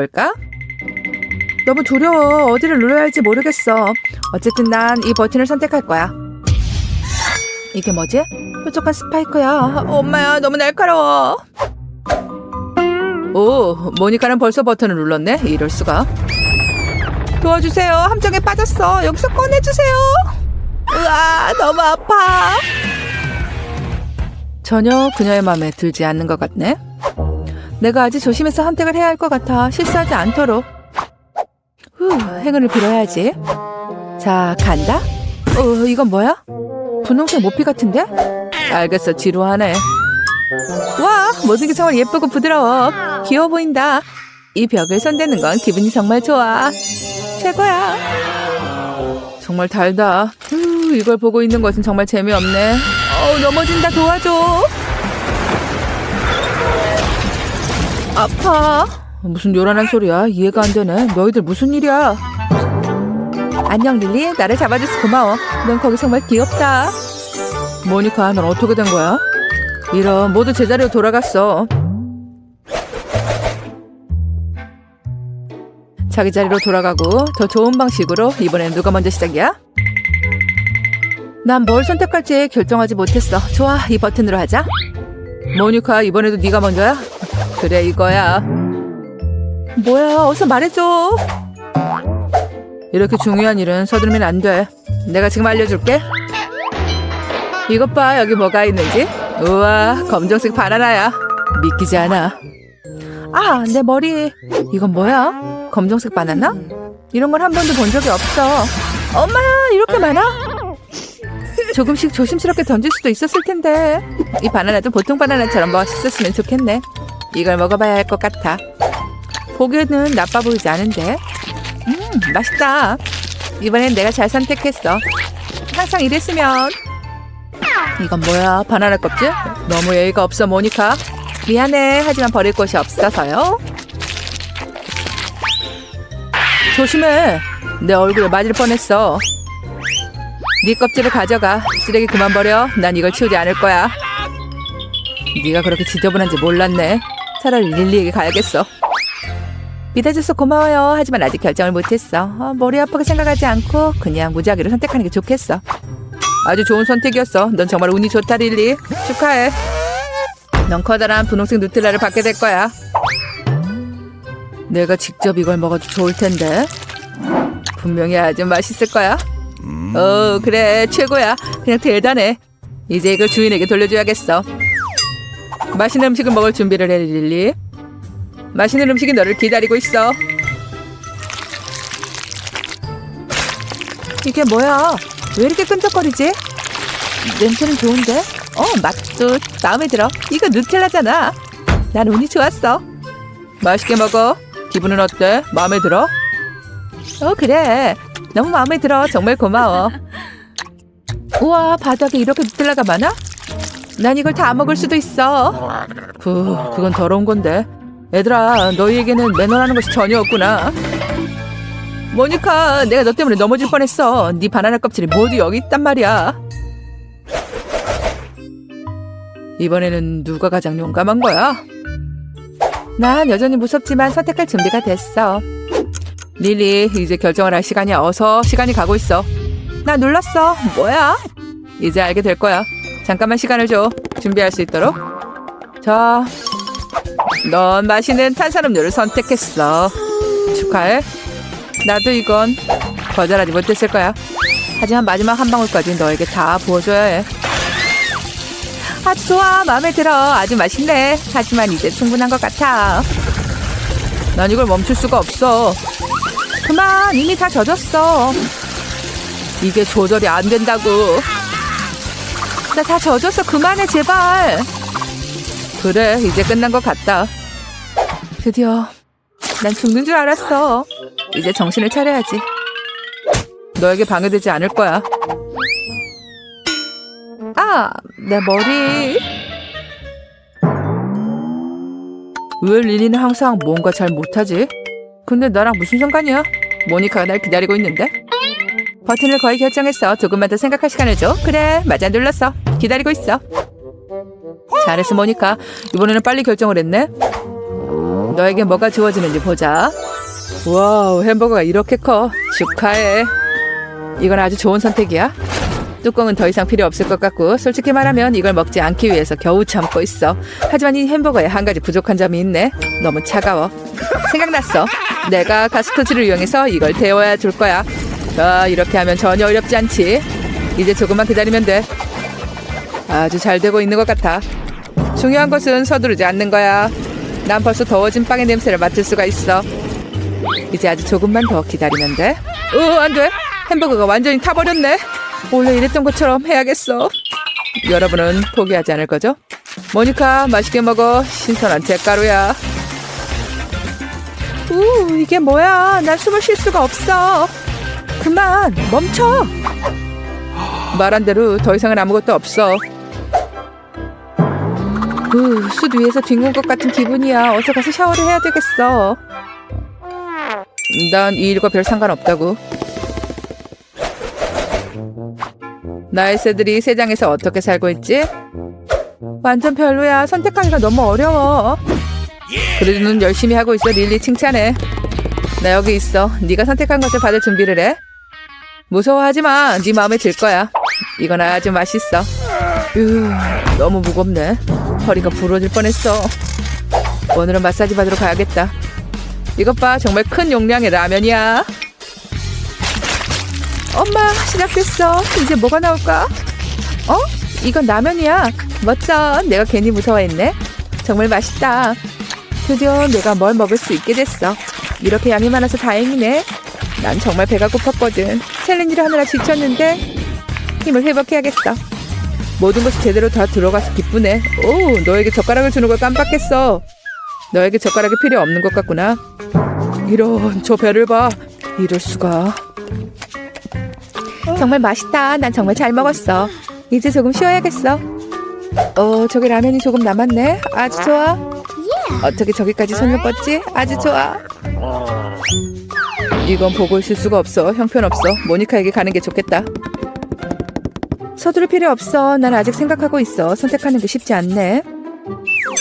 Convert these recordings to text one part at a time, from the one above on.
볼까? 너무 두려워. 어디를 눌러야 할지 모르겠어. 어쨌든 난 이 버튼을 선택할 거야. 이게 뭐지? 뾰족한 스파이크야. 엄마야, 너무 날카로워. 오, 모니카는 벌써 버튼을 눌렀네. 이럴 수가. 도와주세요. 함정에 빠졌어. 여기서 꺼내주세요. 으아, 너무 아파. 전혀 그녀의 마음에 들지 않는 것 같네. 내가 아주 조심해서 선택을 해야 할 것 같아. 실수하지 않도록. 후, 행운을 빌어야지. 자, 간다. 어, 이건 뭐야? 분홍색 모피 같은데? 알겠어, 지루하네. 와, 모든 게 정말 예쁘고 부드러워. 귀여워 보인다. 이 벽을 손대는 건 기분이 정말 좋아. 최고야. 정말 달다. 후, 이걸 보고 있는 것은 정말 재미없네. 어우, 넘어진다. 도와줘. 아파. 무슨 요란한 소리야? 이해가 안 되네. 너희들 무슨 일이야? 안녕 릴리. 나를 잡아줘서 고마워. 넌 거기 정말 귀엽다. 모니카, 넌 어떻게 된 거야? 이런 모두 제자리로 돌아갔어. 자기 자리로 돌아가고 더 좋은 방식으로 이번엔 누가 먼저 시작이야? 난 뭘 선택할지 결정하지 못했어. 좋아, 이 버튼으로 하자. 모니카, 이번에도 네가 먼저야? 그래, 이거야. 뭐야, 어서 말해줘. 이렇게 중요한 일은 서두르면 안 돼. 내가 지금 알려줄게. 이것 봐, 여기 뭐가 있는지. 우와, 검정색 바나나야. 믿기지 않아. 아, 내 머리. 이건 뭐야? 검정색 바나나? 이런 걸 한 번도 본 적이 없어. 엄마야, 이렇게 많아? 조금씩 조심스럽게 던질 수도 있었을 텐데. 이 바나나도 보통 바나나처럼 멋있었으면 좋겠네. 이걸 먹어봐야 할 것 같아. 보기에는 나빠 보이지 않은데. 음, 맛있다. 이번엔 내가 잘 선택했어. 항상 이랬으면. 이건 뭐야? 바나나 껍질? 너무 예의가 없어, 모니카. 미안해. 하지만 버릴 곳이 없어서요. 조심해. 내 얼굴에 맞을 뻔했어. 네 껍질을 가져가. 쓰레기 그만 버려. 난 이걸 치우지 않을 거야. 네가 그렇게 지저분한지 몰랐네. 차라리 릴리에게 가야겠어. 믿어줘서 고마워요. 하지만 아직 결정을 못했어. 어, 머리 아프게 생각하지 않고 그냥 무작위로 선택하는 게 좋겠어. 아주 좋은 선택이었어. 넌 정말 운이 좋다, 릴리. 축하해. 넌 커다란 분홍색 누텔라를 받게 될 거야. 내가 직접 이걸 먹어도 좋을 텐데. 분명히 아주 맛있을 거야. 어, 그래. 최고야. 그냥 대단해. 이제 이걸 주인에게 돌려줘야겠어. 맛있는 음식을 먹을 준비를 해, 릴리. 맛있는 음식이 너를 기다리고 있어. 이게 뭐야? 왜 이렇게 끈적거리지? 냄새는 좋은데? 어, 맛도 마음에 들어. 이거 누텔라잖아. 난 운이 좋았어. 맛있게 먹어. 기분은 어때? 마음에 들어? 어, 그래. 너무 마음에 들어. 정말 고마워. 우와, 바닥에 이렇게 누텔라가 많아? 난 이걸 다 먹을 수도 있어. 그, 그건 더러운 건데. 얘들아, 너희에게는 매너라는 것이 전혀 없구나. 모니카, 내가 너 때문에 넘어질 뻔했어. 네 바나나 껍질이 모두 여기 있단 말이야. 이번에는 누가 가장 용감한 거야? 난 여전히 무섭지만 선택할 준비가 됐어. 릴리, 이제 결정을 할 시간이야. 어서 시간이 가고 있어. 나 눌렀어. 뭐야? 이제 알게 될 거야. 잠깐만 시간을 줘. 준비할 수 있도록. 자, 넌 마시는 탄산음료를 선택했어. 축하해. 나도 이건 거절하지 못했을 거야. 하지만 마지막 한 방울까지 너에게 다 부어줘야 해. 아주 좋아. 마음에 들어. 아주 맛있네. 하지만 이제 충분한 것 같아. 난 이걸 멈출 수가 없어. 그만. 이미 다 젖었어. 이게 조절이 안 된다고. 나다 젖었어. 그만해, 제발. 그래, 이제 끝난 것 같다. 드디어 난 죽는 줄 알았어. 이제 정신을 차려야지. 너에게 방해되지 않을 거야. 아, 내 머리. 왜 리리는 항상 뭔가 잘 못하지? 근데 나랑 무슨 상관이야? 모니카가 날 기다리고 있는데? 버튼을 거의 결정했어. 조금만 더 생각할 시간을 줘. 그래, 맞아 눌렀어. 기다리고 있어. 잘했어, 모니카. 이번에는 빨리 결정을 했네. 너에게 뭐가 주어지는지 보자. 와우, 햄버거가 이렇게 커. 축하해. 이건 아주 좋은 선택이야. 뚜껑은 더 이상 필요 없을 것 같고 솔직히 말하면 이걸 먹지 않기 위해서 겨우 참고 있어. 하지만 이 햄버거에 한 가지 부족한 점이 있네. 너무 차가워. 생각났어. 내가 가스터치를 이용해서 이걸 데워야 줄 거야. 아, 이렇게 하면 전혀 어렵지 않지. 이제 조금만 기다리면 돼. 아주 잘 되고 있는 것 같아. 중요한 것은 서두르지 않는 거야. 난 벌써 더워진 빵의 냄새를 맡을 수가 있어. 이제 아주 조금만 더 기다리면 돼. 으, 안 돼. 햄버거가 완전히 타버렸네. 원래 이랬던 것처럼 해야겠어. 여러분은 포기하지 않을 거죠? 모니카, 맛있게 먹어. 신선한 잿가루야. 우, 이게 뭐야. 난 숨을 쉴 수가 없어. 그만, 멈춰. 말한 대로 더 이상은 아무것도 없어. 우, 숯 위에서 뒹군 것 같은 기분이야. 어서 가서 샤워를 해야 되겠어. 난 이 일과 별 상관없다고. 나의 새들이 세상에서 어떻게 살고 있지? 완전 별로야. 선택하기가 너무 어려워. 그래도 넌 열심히 하고 있어. 릴리 칭찬해. 나 여기 있어. 네가 선택한 것을 받을 준비를 해. 무서워하지 마. 네 마음에 들 거야. 이건 아주 맛있어. 으, 너무 무겁네. 허리가 부러질 뻔했어. 오늘은 마사지 받으러 가야겠다. 이것 봐, 정말 큰 용량의 라면이야. 엄마, 시작됐어. 이제 뭐가 나올까? 어? 이건 라면이야. 멋져. 내가 괜히 무서워했네. 정말 맛있다. 드디어 내가 뭘 먹을 수 있게 됐어. 이렇게 양이 많아서 다행이네. 난 정말 배가 고팠거든. 챌린지를 하느라 지쳤는데 힘을 회복해야겠어. 모든 것이 제대로 다 들어가서 기쁘네. 오, 너에게 젓가락을 주는 걸 깜빡했어. 너에게 젓가락이 필요 없는 것 같구나. 이런 저 배를 봐. 이럴 수가. 정말 맛있다. 난 정말 잘 먹었어. 이제 조금 쉬어야겠어. 어, 저기 라면이 조금 남았네. 아주 좋아. 어떻게 저기까지 손을 뻗지? 아주 좋아. 이건 보고 있을 수가 없어. 형편없어. 모니카에게 가는 게 좋겠다. 서두를 필요 없어. 난 아직 생각하고 있어. 선택하는 게 쉽지 않네.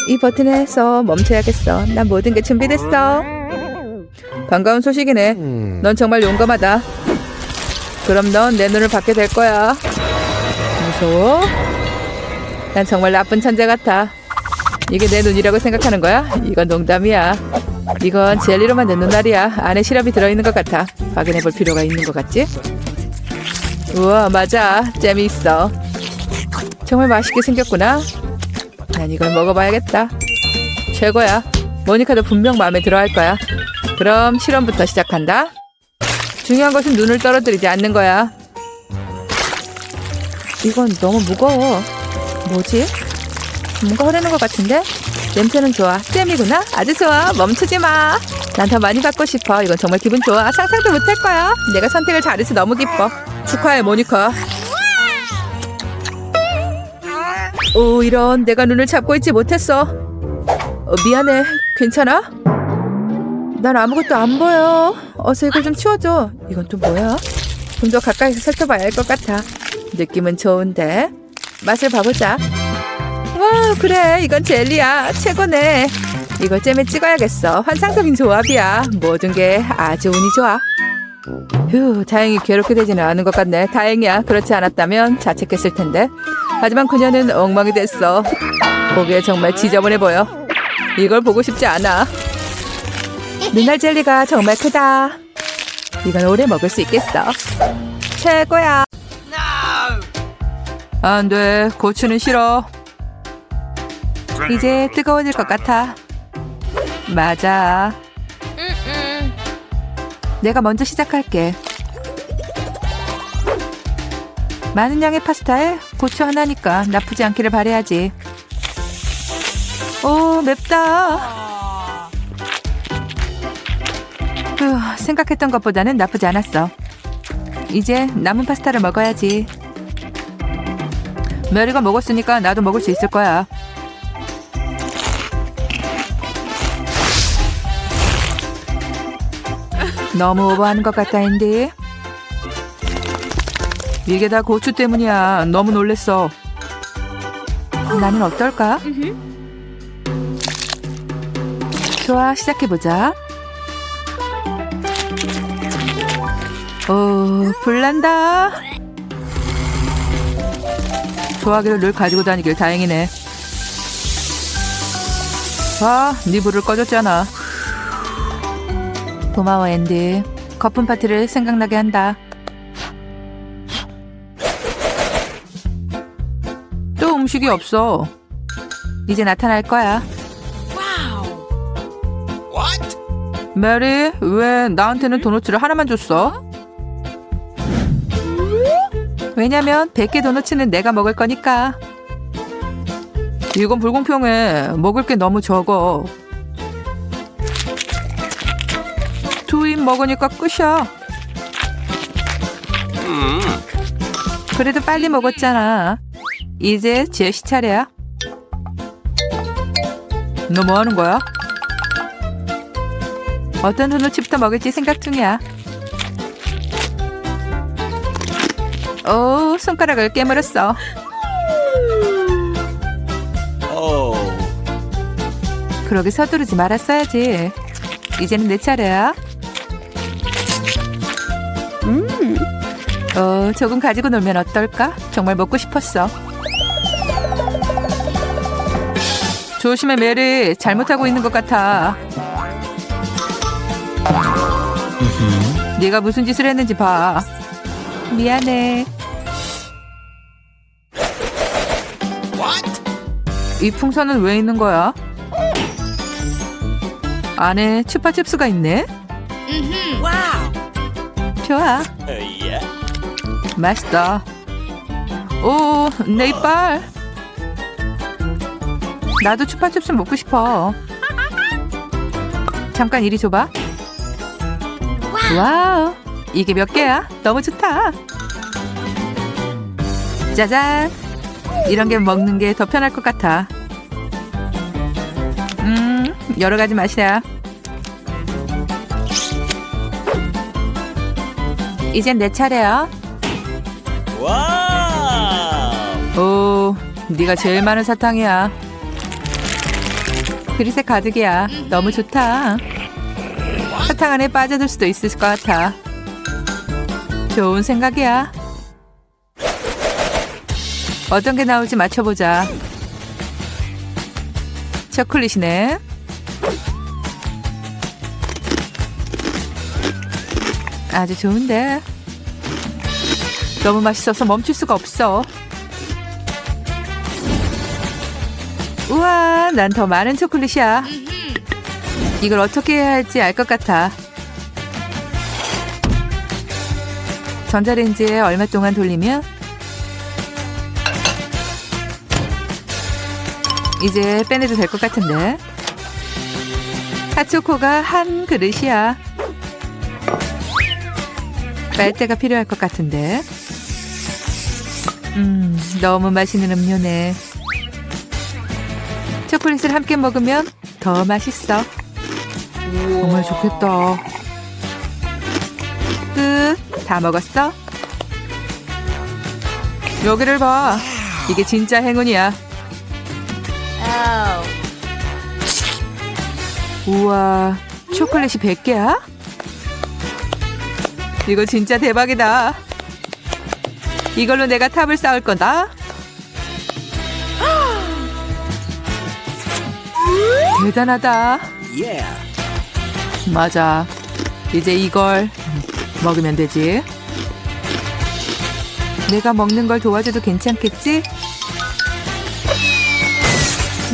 이 버튼에서 멈춰야겠어. 난 모든 게 준비됐어. 반가운 소식이네. 넌 정말 용감하다. 그럼 넌 내 눈을 받게 될 거야. 무서워? 난 정말 나쁜 천재 같아. 이게 내 눈이라고 생각하는 거야? 이건 농담이야. 이건 젤리로 만든 눈알이야. 안에 시럽이 들어있는 것 같아. 확인해 볼 필요가 있는 것 같지? 우와, 맞아. 잼이 있어. 정말 맛있게 생겼구나. 난 이걸 먹어봐야겠다. 최고야. 모니카도 분명 마음에 들어 할 거야. 그럼 실험부터 시작한다. 중요한 것은 눈을 떨어뜨리지 않는 거야. 이건 너무 무거워. 뭐지? 뭔가 흐르는 것 같은데? 냄새는 좋아. 잼이구나. 아주 좋아. 멈추지 마. 난 더 많이 갖고 싶어. 이건 정말 기분 좋아. 상상도 못할 거야. 내가 선택을 잘해서 너무 기뻐. 축하해, 모니카. 오, 이런. 내가 눈을 잡고 있지 못했어. 어, 미안해. 괜찮아? 난 아무것도 안 보여. 어서 이걸 좀 치워줘. 이건 또 뭐야? 좀 더 가까이서 살펴봐야 할 것 같아. 느낌은 좋은데. 맛을 봐보자. 와, 그래. 이건 젤리야. 최고네. 이걸 잼에 찍어야겠어. 환상적인 조합이야. 모든 게 아주 운이 좋아. 휴, 다행히 괴롭게 되지는 않은 것 같네. 다행이야. 그렇지 않았다면 자책했을 텐데. 하지만 그녀는 엉망이 됐어. 보기에 정말 지저분해 보여. 이걸 보고 싶지 않아. 눈알 젤리가 정말 크다. 이건 오래 먹을 수 있겠어. 최고야. 안 돼. 고추는 싫어. 이제 뜨거워질 것 같아. 맞아. 내가 먼저 시작할게. 많은 양의 파스타에 고추 하나니까 나쁘지 않기를 바래야지. 오, 맵다. 휴, 생각했던 것보다는 나쁘지 않았어. 이제 남은 파스타를 먹어야지. 메리가 먹었으니까 나도 먹을 수 있을 거야. 너무 오버하는 것 같다, 앤디. 이게 다 고추 때문이야. 너무 놀랬어. 나는 어떨까? 좋아, 시작해보자. 오, 불난다. 좋아하기를 늘 가지고 다니길 다행이네. 봐, 네 불을 꺼줬잖아. 고마워, 앤디. 거품 파티를 생각나게 한다. 또 음식이 없어. 이제 나타날 거야. What? 메리, 왜 나한테는 도너츠를 하나만 줬어? 왜냐면 100개 도너츠는 내가 먹을 거니까. 이건 불공평해. 먹을 게 너무 적어. 두입 먹으니까 끝이야. Hmm. 그래도 빨리 먹었잖아. 이제 제시 차례야. 너 뭐 하는 거야? 어떤 도넛집부터 먹을지 생각 중이야. 오, 손가락을 깨물었어. Oh. 그러게 서두르지 말았어야지. 이제는 내 차례야. 어, 조금 가지고 놀면 어떨까? 정말 먹고 싶었어. 조심해, 메리. 잘못하고 있는 것 같아. 네가 무슨 짓을 했는지 봐. 미안해. What? 이 풍선은 왜 있는 거야? 안에 추파춥스가 있네. 좋아, Uh. 맛있다. 오, 내 이빨. 나도 추파춥스 먹고 싶어. 잠깐 이리 줘봐. 와우, 이게 몇 개야? 너무 좋다. 짜잔. 이런 게 먹는 게 더 편할 것 같아. 음, 여러 가지 맛이야. 이젠 내 차례야. Wow. 오, 네가 제일 많은 사탕이야. 그릇에 가득이야. 너무 좋다. 사탕 안에 빠져들 수도 있을 것 같아. 좋은 생각이야. 어떤 게 나올지 맞춰보자. 초콜릿이네. 아주 좋은데. 너무 맛있어서 멈출 수가 없어. 우와, 난 더 많은 초콜릿이야. 이걸 어떻게 해야 할지 알 것 같아. 전자레인지에 얼마 동안 돌리면 이제 빼내도 될 것 같은데. 핫초코가 한 그릇이야. 빨대가 필요할 것 같은데. 음, 너무 맛있는 음료네. 초콜릿을 함께 먹으면 더 맛있어. 정말 좋겠다. 끝. 다 먹었어? 여기를 봐. 이게 진짜 행운이야. 우와, 초콜릿이 100개야? 이거 진짜 대박이다. 이걸로 내가 탑을 쌓을 거다. 대단하다. Yeah. 맞아. 이제 이걸 먹으면 되지. 내가 먹는 걸 도와줘도 괜찮겠지?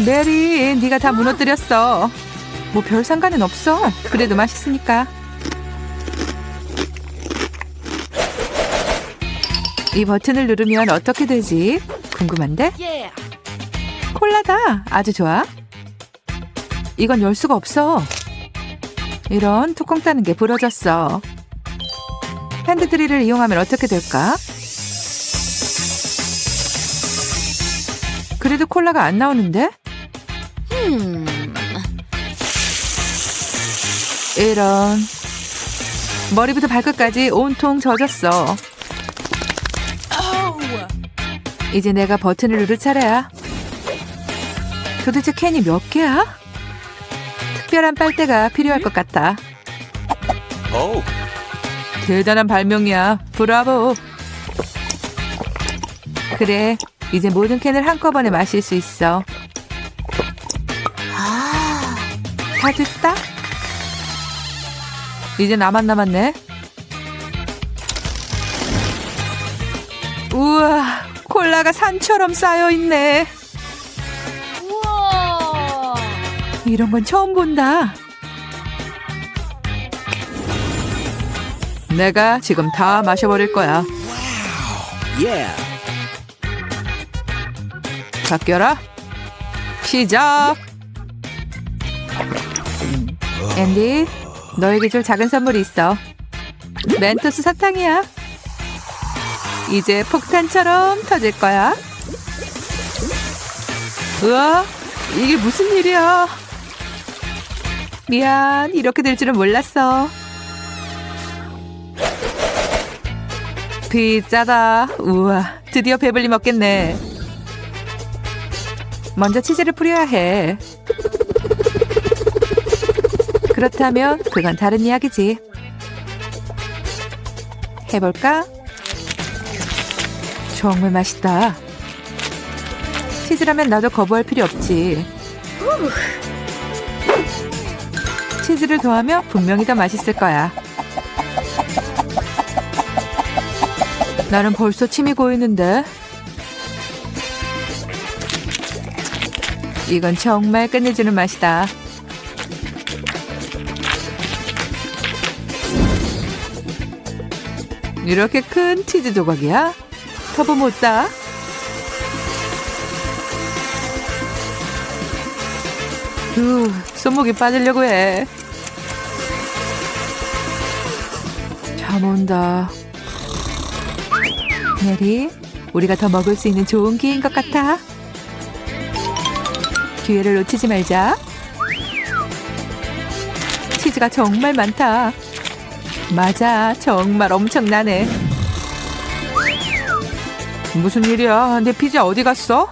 메리, 네가 다 무너뜨렸어. 뭐 별 상관은 없어. 그래도 맛있으니까. 이 버튼을 누르면 어떻게 되지? 궁금한데? 콜라다. 아주 좋아. 이건 열 수가 없어. 이런 뚜껑 따는 게 부러졌어. 핸드드릴을 이용하면 어떻게 될까? 그래도 콜라가 안 나오는데? 이런. 머리부터 발끝까지 온통 젖었어. 이제 내가 버튼을 누를 차례야. 도대체 캔이 몇 개야? 특별한 빨대가 필요할 것 같아. Oh. 대단한 발명이야. 브라보. 그래, 이제 모든 캔을 한꺼번에 마실 수 있어. 다 됐다. 이제 나만 남았네. 우와, 콜라가 산처럼 쌓여 있네. 우와. 이런 건 처음 본다. 내가 지금 다 마셔버릴 거야. 바뀌어라. 시작. 앤디, 너에게 줄 작은 선물이 있어. 멘토스 사탕이야. 이제 폭탄처럼 터질 거야. 우와, 이게 무슨 일이야? 미안, 이렇게 될 줄은 몰랐어. 피자다. 우와, 드디어 배불리 먹겠네. 먼저 치즈를 뿌려야 해. 그렇다면 그건 다른 이야기지. 해볼까? 정말 맛있다. 치즈라면 나도 거부할 필요 없지. 치즈를 더하면 분명히 더 맛있을 거야. 나는 벌써 침이 고이는데. 이건 정말 끝내주는 맛이다. 이렇게 큰 치즈 조각이야? 터보 못 다. 후, 손목이 빠지려고 해. 잠 온다. 메리, 우리가 더 먹을 수 있는 좋은 기회인 것 같아. 기회를 놓치지 말자. 치즈가 정말 많다. 맞아, 정말 엄청나네. 무슨 일이야? 내 피자 어디 갔어?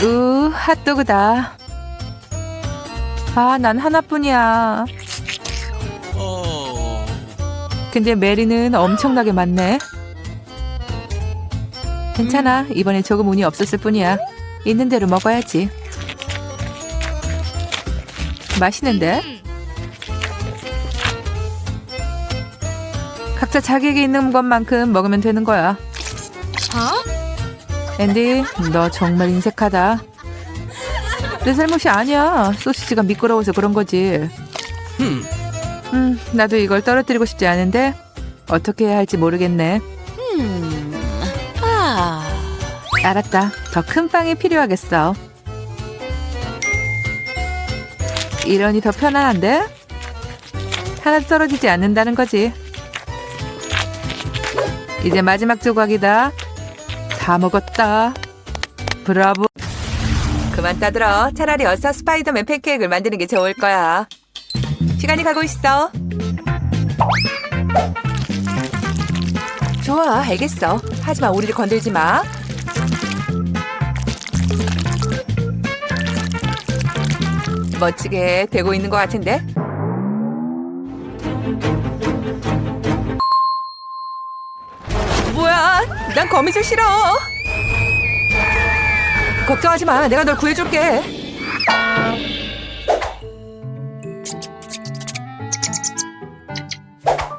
으, 핫도그다. 아, 난 하나뿐이야. Oh. 근데 메리는 엄청나게 많네. 괜찮아. 이번에 조금 운이 없었을 뿐이야. 있는 대로 먹어야지. 맛있는데? 각자 자기에게 있는 것만큼 먹으면 되는 거야. 어? 앤디, 너 정말 인색하다. 내 잘못이 아니야. 소시지가 미끄러워서 그런 거지. Hmm. 음, 나도 이걸 떨어뜨리고 싶지 않은데 어떻게 해야 할지 모르겠네. 음. 아. 알았다. 더 큰 빵이 필요하겠어. 이러니 더 편안한데? 하나도 떨어지지 않는다는 거지. 이제 마지막 조각이다. 다 먹었다. 브라보. 그만 따들어. 차라리 어서 스파이더맨 팬케이크를 만드는 게 좋을 거야. 시간이 가고 있어. 좋아, 알겠어. 하지만 우리를 건들지 마. 멋지게 되고 있는 것 같은데? 난 거미줄 싫어. 걱정하지 마. 내가 널 구해줄게.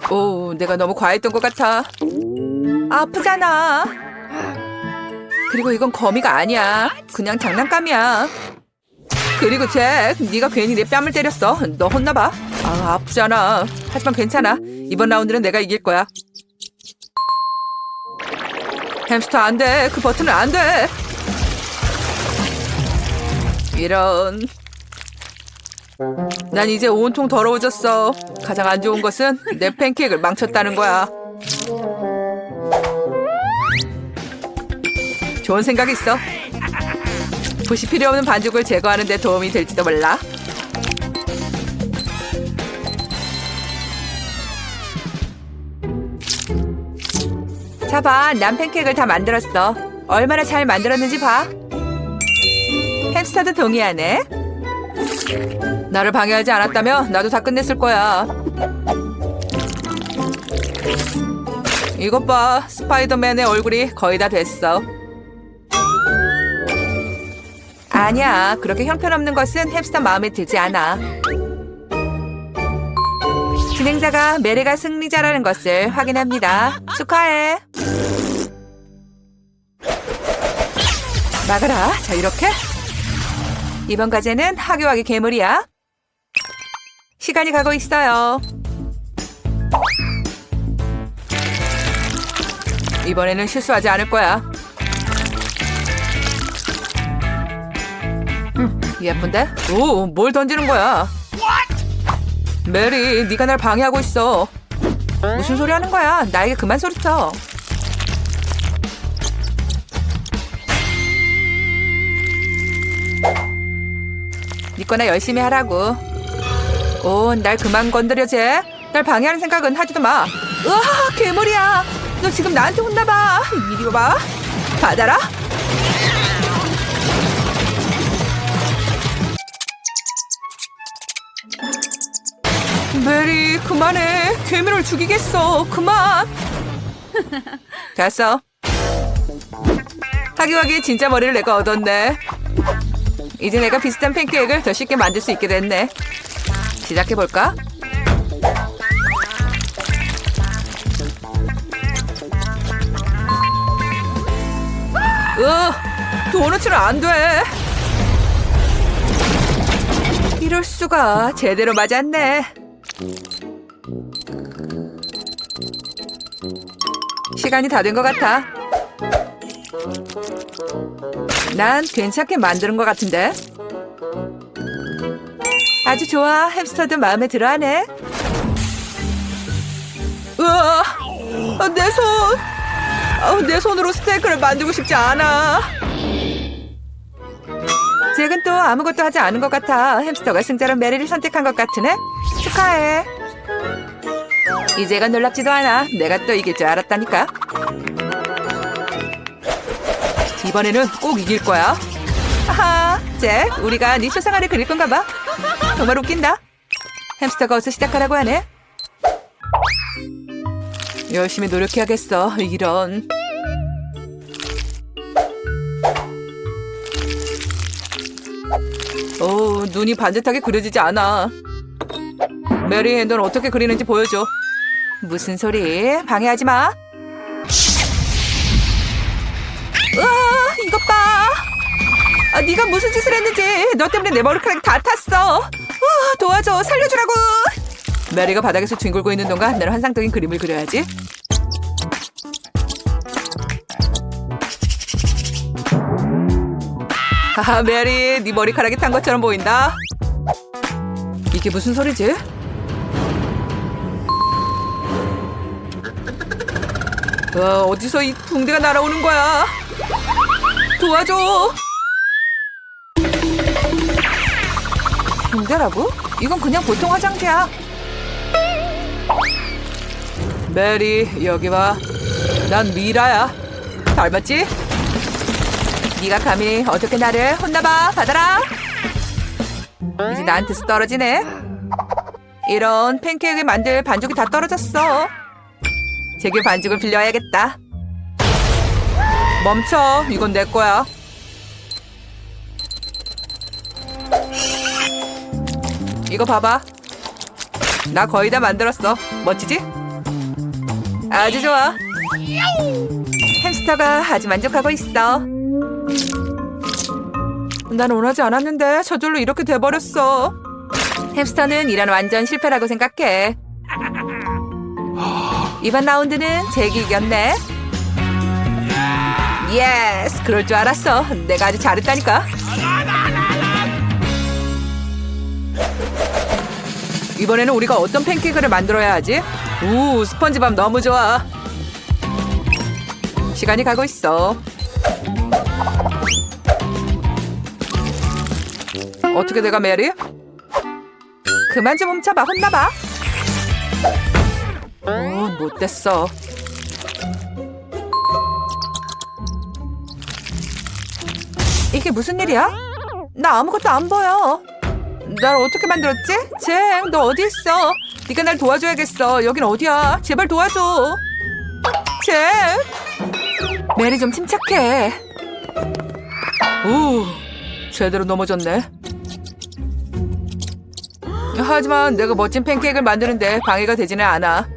오, 내가 너무 과했던 것 같아. 아프잖아. 그리고 이건 거미가 아니야. 그냥 장난감이야. 그리고 잭, 네가 괜히 내 뺨을 때렸어. 너 혼나봐. 아, 아프잖아. 하지만 괜찮아. 이번 라운드는 내가 이길 거야. 햄스터 안 돼. 그 버튼은 안 돼. 이런. 난 이제 온통 더러워졌어. 가장 안 좋은 것은 내 팬케이크를 망쳤다는 거야. 좋은 생각 있어. 붓이 필요 없는 반죽을 제거하는 데 도움이 될지도 몰라. 자 봐, 난 팬케이크를 다 만들었어. 얼마나 잘 만들었는지 봐. 햄스터도 동의하네. 나를 방해하지 않았다면 나도 다 끝냈을 거야. 이것 봐. 스파이더맨의 얼굴이 거의 다 됐어. 아니야. 그렇게 형편없는 것은 햄스터 마음에 들지 않아. 진행자가 메리가 승리자라는 것을 확인합니다. 축하해. 막아라. 자, 이렇게. 이번 과제는 하교하기 괴물이야. 시간이 가고 있어요. 이번에는 실수하지 않을 거야. 음, 예쁜데? 오, 뭘 던지는 거야? 메리, 네가 날 방해하고 있어. 무슨 소리 하는 거야? 나에게 그만 소리쳐. 네 거나 열심히 하라고. 오, 날 그만 건드려제. 날 방해하는 생각은 하지도 마. 으아, 괴물이야. 너 지금 나한테 혼나봐. 이리 와봐. 받아라. 메리, 그만해. 괴물을 죽이겠어. 그만. 됐어. 하기하기 진짜 머리를 내가 얻었네. 이제 내가 비슷한 팬케이크를 더 쉽게 만들 수 있게 됐네. 시작해볼까? 으, 도넛은 안 돼. 이럴 수가 제대로 맞았네. 시간이 다 된 것 같아. 난 괜찮게 만드는 것 같은데. 아주 좋아. 햄스터도 마음에 들어하네. 우와, 아, 내 손. 아, 내 손으로 스테이크를 만들고 싶지 않아. 잭은 또 아무것도 하지 않은 것 같아. 햄스터가 승자로 메리를 선택한 것 같으네. 축하해. 이제가 놀랍지도 않아. 내가 또 이길 줄 알았다니까. 이번에는 꼭 이길 거야. 하하, 잭, 우리가 네 초상화를 그릴 건가 봐. 정말 웃긴다. 햄스터가 어서 시작하라고 하네. 열심히 노력해야겠어. 이런. 오, 눈이 반듯하게 그려지지 않아. 메리, 넌 어떻게 그리는지 보여줘. 무슨 소리? 방해하지 마. 으아, 이것 봐. 아, 네가 무슨 짓을 했는지 너 때문에 내 머리카락이 다 탔어. 아, 도와줘, 살려주라고. 메리가 바닥에서 뒹굴고 있는 동안 나는 환상적인 그림을 그려야지. 하하, 메리, 네 머리카락이 탄 것처럼 보인다. 이게 무슨 소리지? 어, 어디서 이 붕대가 날아오는 거야? 도와줘! 붕대라고? 이건 그냥 보통 화장지야. 메리, 여기 와. 난 미라야. 닮았지? 네가 감히 어떻게 나를 혼나봐. 받아라. 이제 나한테서 떨어지네. 이런 팬케이크 만들 반죽이 다 떨어졌어. 제게 반죽을 빌려야겠다. 멈춰. 이건 내 거야. 이거 봐봐. 나 거의 다 만들었어. 멋지지? 아주 좋아. 햄스터가 아주 만족하고 있어. 난 원하지 않았는데 저절로 이렇게 돼버렸어. 햄스터는 이런 완전 실패라고 생각해. 이번 라운드는 잭이 이겼네. 예스, 그럴 줄 알았어. 내가 아주 잘했다니까. 이번에는 우리가 어떤 팬케이크를 만들어야 하지? 우, 스펀지밥 너무 좋아. 시간이 가고 있어. 어떻게 내가 메리? 그만 좀 훔쳐봐, 혼나봐. 어, 못됐어. 이게 무슨 일이야? 나 아무것도 안 보여. 날 어떻게 만들었지? 쟁, 너 어디 있어? 네가 날 도와줘야겠어. 여긴 어디야? 제발 도와줘. 쟁. 메리 좀 침착해. 오, 제대로 넘어졌네. 하지만 내가 멋진 팬케이크를 만드는데 방해가 되지는 않아.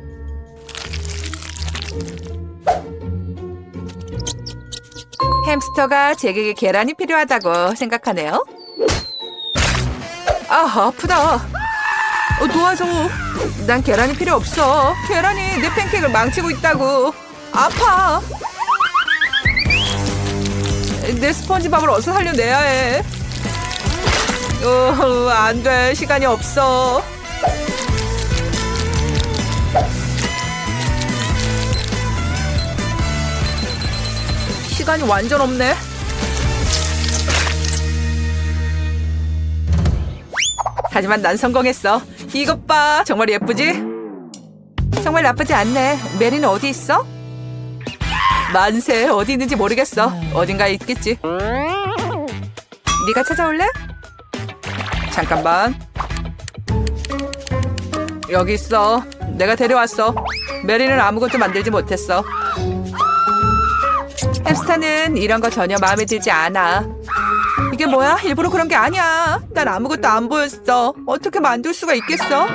햄스터가 제게 계란이 필요하다고 생각하네요. 아, 아프다. 어, 도와줘. 난 계란이 필요 없어. 계란이 내 팬케이크를 망치고 있다고. 아파. 내 스펀지밥을 어서 살려내야 해. 어, 안 돼. 시간이 없어. 시간이 완전 없네. 하지만 난 성공했어. 이것 봐. 정말 예쁘지? 정말 나쁘지 않네. 메리는 어디 있어? 만세. 어디 있는지 모르겠어. 어딘가에 있겠지. 네가 찾아올래? 잠깐만. 여기 있어. 내가 데려왔어. 메리는 아무것도 만들지 못했어. 햄스터는 이런 거 전혀 마음에 들지 않아. 이게 뭐야? 일부러 그런 게 아니야. 난 아무것도 안 보였어. 어떻게 만들 수가 있겠어?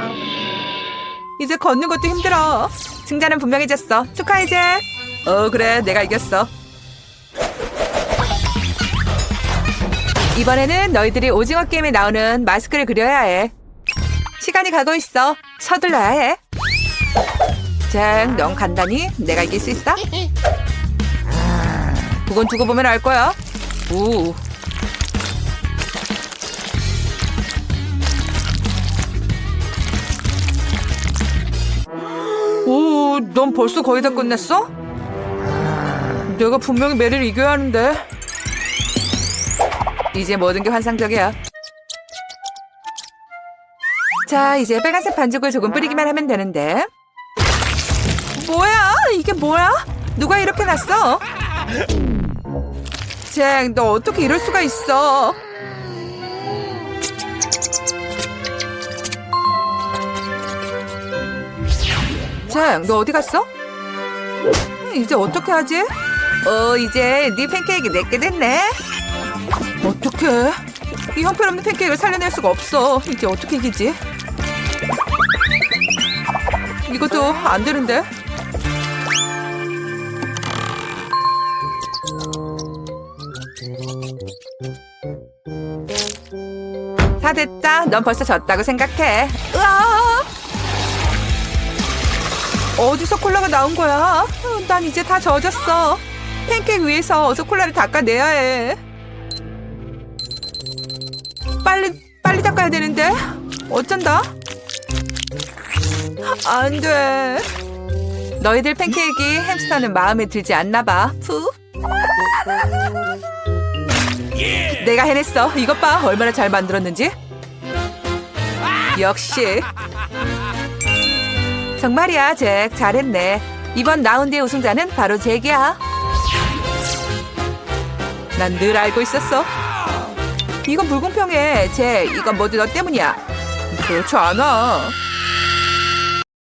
이제 걷는 것도 힘들어. 승자는 분명해졌어. 축하해, 제. 어, 그래. 내가 이겼어. 이번에는 너희들이 오징어 게임에 나오는 마스크를 그려야 해. 시간이 가고 있어. 서둘러야 해. 장, 넌 간단히 내가 이길 수 있어? 그건 두고 보면 알 거야. 오. 오, 넌 벌써 거의 다 끝냈어? 내가 분명히 메리를 이겨야 하는데. 이제 모든 게 환상적이야. 자, 이제 빨간색 반죽을 조금 뿌리기만 하면 되는데. 뭐야? 이게 뭐야? 누가 이렇게 놨어? 잭, 너 어떻게 이럴 수가 있어? 잭, 너 어디 갔어? 이제 어떻게 하지? 어, 이제 네 팬케이크 내게 됐네. 어떡해? 이 형편없는 팬케이크를 살려낼 수가 없어. 이제 어떻게 이기지? 이것도 안 되는데? 다 됐다. 넌 벌써 졌다고 생각해. 으아! 어디서 콜라가 나온 거야? 어, 난 이제 다 젖었어. 팬케이크 위에서 어서 콜라를 닦아내야 해. 빨리 빨리 닦아야 되는데 어쩐다? 안 돼. 너희들 팬케이크 햄스터는 마음에 들지 않나 봐. 푸. 내가 해냈어. 이것 봐. 얼마나 잘 만들었는지. 역시. 정말이야, 잭. 잘했네. 이번 라운드의 우승자는 바로 잭이야. 난 늘 알고 있었어. 이건 불공평해. 잭, 이건 모두 너 때문이야. 그렇지 않아.